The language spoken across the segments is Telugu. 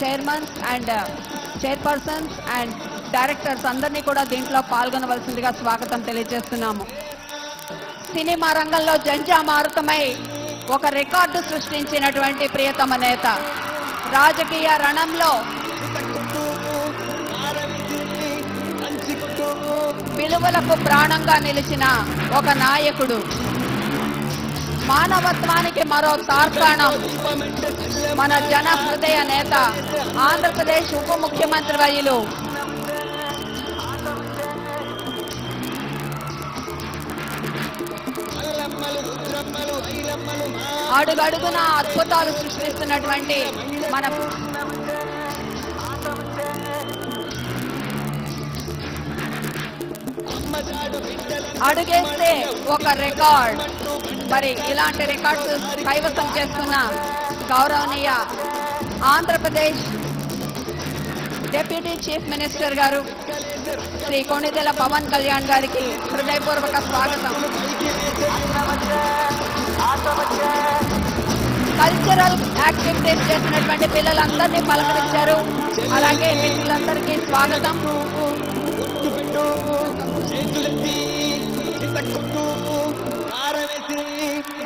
Chairmans and chairpersons and directors అందరినీ కూడా దీంట్లో పాల్గొనవలసిందిగా స్వాగతం తెలియజేస్తున్నాము. సినిమా రంగంలో జంజామారుతమై ఒక రికార్డు సృష్టించినటువంటి ప్రియతమ నేత. రాజకీయ రణంలో విలువలకు ప్రాణంగా నిలిచిన ఒక నాయకుడు. మానవత్వానికి మరో తార్కాణం మన జన హృదయ నేత ఆంధ్రప్రదేశ్ ఉప ముఖ్యమంత్రి వర్యులు అడుగడుగున అద్భుతాలు సృష్టిస్తున్నటువంటి మన అడుగేస్తే ఒక రికార్డ్. మరి ఇలాంటి రికార్డ్స్ కైవసం చేస్తున్న గౌరవనీయ ఆంధ్రప్రదేశ్ డిప్యూటీ చీఫ్ మినిస్టర్ గారు శ్రీ కొణిదెల పవన్ కళ్యాణ్ గారికి హృదయపూర్వక స్వాగతం. కల్చరల్ యాక్టివిటీస్ చేసినటువంటి పిల్లలందరినీ పలకరించారు. అలాగే మిత్రులందరికీ స్వాగతం.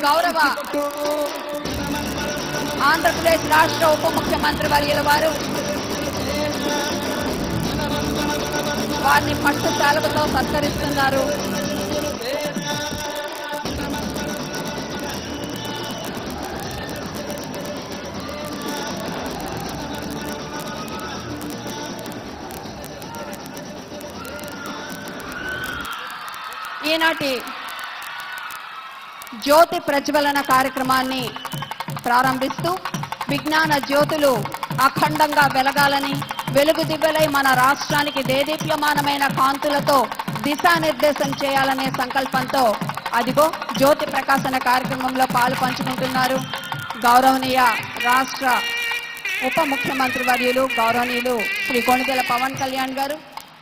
గౌరవ ఆంధ్రప్రదేశ్ రాష్ట్ర ఉప ముఖ్యమంత్రి వర్యుల వారు వారిని పట్టు శాలువతో సత్కరిస్తున్నారు. ఈనాటి జ్యోతి ప్రజ్వలన కార్యక్రమాన్ని ప్రారంభిస్తూ విజ్ఞాన జ్యోతులు అఖండంగా వెలగాలని వెలుగు దివ్వలై మన రాష్ట్రానికి దేదీప్యమానమైన కాంతులతో దిశానిర్దేశం చేయాలనే సంకల్పంతో అదిగో జ్యోతి ప్రకాశన కార్యక్రమంలో పాలు పంచుకుంటున్నారు గౌరవనీయ రాష్ట్ర ఉప ముఖ్యమంత్రి వర్యులు గౌరవనీయులు శ్రీ కొణిదెల పవన్ కళ్యాణ్ గారు.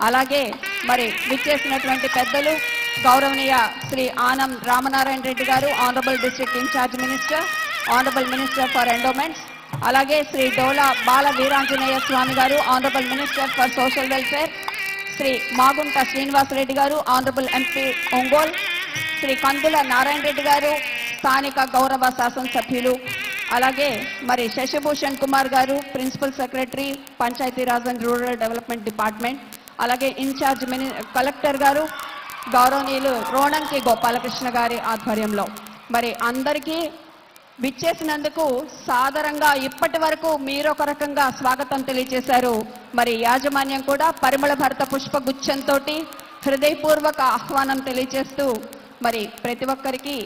అలాగే మరి విచ్చేసినటువంటి పెద్దలు గౌరవనీయ Shri Anam Ramanarayana Reddy garu honourable district incharge minister honourable minister for endowments అలాగే Shri Dola Bala Veeranjaneya Swamy garu honourable minister for social welfare Shri Magunta Srinivasa Reddy garu honourable MP Ongole Shri Kandula Narayana Reddy garu స్థానిక గౌరవ శాసనసభ్యులు అలాగే మరి Shashibhushan Kumar garu principal secretary Panchayati Raj and rural development department అలాగే ఇన్ఛార్జ్ మిని కలెక్టర్ గారు గౌరవనీయులు రోణంకి గోపాలకృష్ణ గారి ఆధ్వర్యంలో. మరి అందరికీ విచ్చేసినందుకు సాదరంగా ఇప్పటి వరకు మీరొక రకంగా స్వాగతం తెలియజేశారు మరి యాజమాన్యం కూడా పరిమళ భరత పుష్పగుచ్చంతో హృదయపూర్వక ఆహ్వానం తెలియజేస్తూ మరి ప్రతి ఒక్కరికి